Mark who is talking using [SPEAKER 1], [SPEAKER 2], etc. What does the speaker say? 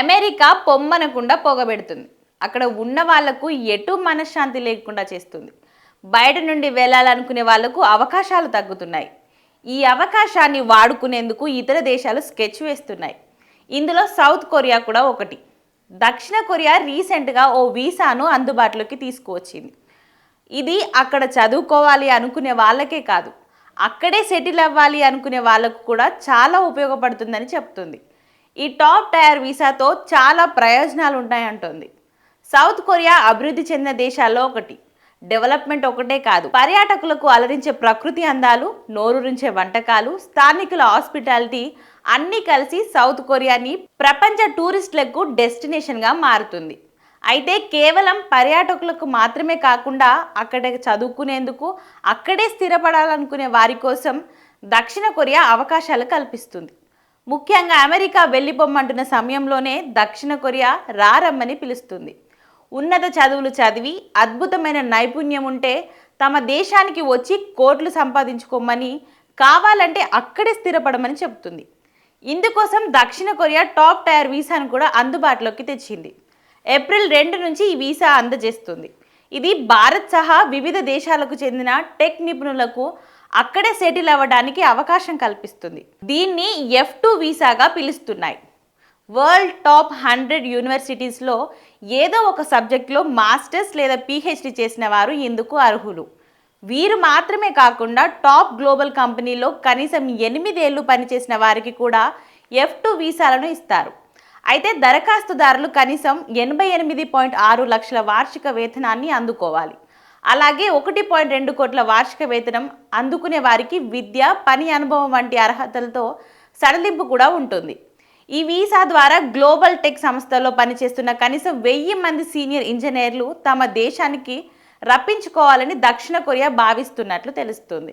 [SPEAKER 1] America పొమ్మనకుండా పొగబెడుతుంది. అక్కడ ఉన్న వాళ్ళకు ఎటు మనశ్శాంతి లేకుండా చేస్తుంది. బయట నుండి వెళ్ళాలనుకునే వాళ్ళకు అవకాశాలు తగ్గుతున్నాయి. ఈ అవకాశాన్ని వాడుకునేందుకు ఇతర దేశాలు స్కెచ్ వేస్తున్నాయి. ఇందులో సౌత్ కొరియా కూడా ఒకటి. దక్షిణ కొరియా రీసెంట్గా ఓ వీసాను అందుబాటులోకి తీసుకువచ్చింది. ఇది అక్కడ చదువుకోవాలి అనుకునే వాళ్ళకే కాదు. అక్కడే సెటిల్ అవ్వాలి అనుకునే వాళ్ళకు కూడా చాలా ఉపయోగపడుతుందని చెప్తుంది. ఈ టాప్ టైర్ వీసాతో చాలా ప్రయోజనాలు ఉంటాయంటుంది సౌత్ కొరియా అభివృద్ధి చెందిన దేశాల్లో ఒకటి. డెవలప్మెంట్ ఒకటే కాదు. పర్యాటకులకు అలరించే ప్రకృతి అందాలు నోరూరించే వంటకాలు స్థానికుల హాస్పిటాలిటీ అన్నీ కలిసి సౌత్ కొరియాని ప్రపంచ టూరిస్టులకు డెస్టినేషన్గా మారుతుంది. అయితే కేవలం పర్యాటకులకు మాత్రమే కాకుండా అక్కడ చదువుకునేందుకు అక్కడే స్థిరపడాలనుకునే వారి కోసం దక్షిణ కొరియా అవకాశాలు కల్పిస్తుంది. ముఖ్యంగా అమెరికా వెళ్ళిపోమ్మంటున్న సమయంలోనే దక్షిణ కొరియా రారమ్మని పిలుస్తుంది. ఉన్నత చదువులు చదివి అద్భుతమైన నైపుణ్యం ఉంటే తమ దేశానికి వచ్చి కోట్లు సంపాదించుకోమని కావాలంటే అక్కడే స్థిరపడమని చెబుతుంది. ఇందుకోసం దక్షిణ కొరియా టాప్ టైర్ వీసాను కూడా అందుబాటులోకి తెచ్చింది. ఏప్రిల్ రెండు నుంచి ఈ వీసా అందజేస్తుంది. ఇది భారత్ సహా వివిధ దేశాలకు చెందిన టెక్ నిపుణులకు అక్కడే సెటిల్ అవ్వడానికి అవకాశం కల్పిస్తుంది. దీన్ని ఎఫ్ టూ వీసాగా పిలుస్తున్నాయి. వరల్డ్ టాప్ హండ్రెడ్ యూనివర్సిటీస్లో ఏదో ఒక సబ్జెక్ట్లో మాస్టర్స్ లేదా పిహెచ్డి చేసిన వారు ఇందుకు అర్హులు. వీరు మాత్రమే కాకుండా టాప్ గ్లోబల్ కంపెనీలో కనీసం ఎనిమిదేళ్ళు పనిచేసిన వారికి కూడా ఎఫ్ టూ వీసాలను ఇస్తారు. అయితే దరఖాస్తుదారులు కనీసం ఎనభై ఎనిమిది పాయింట్ ఆరు లక్షల వార్షిక వేతనాన్ని అందుకోవాలి. అలాగే ఒకటి పాయింట్ రెండు కోట్ల వార్షిక వేతనం అందుకునే వారికి విద్య పని అనుభవం వంటి అర్హతలతో సడలింపు కూడా ఉంటుంది. ఈ వీసా ద్వారా గ్లోబల్ టెక్ సంస్థలో పనిచేస్తున్న కనీసం వెయ్యి మంది సీనియర్ ఇంజనీర్లు తమ దేశానికి రప్పించుకోవాలని దక్షిణ కొరియా భావిస్తున్నట్లు తెలుస్తుంది.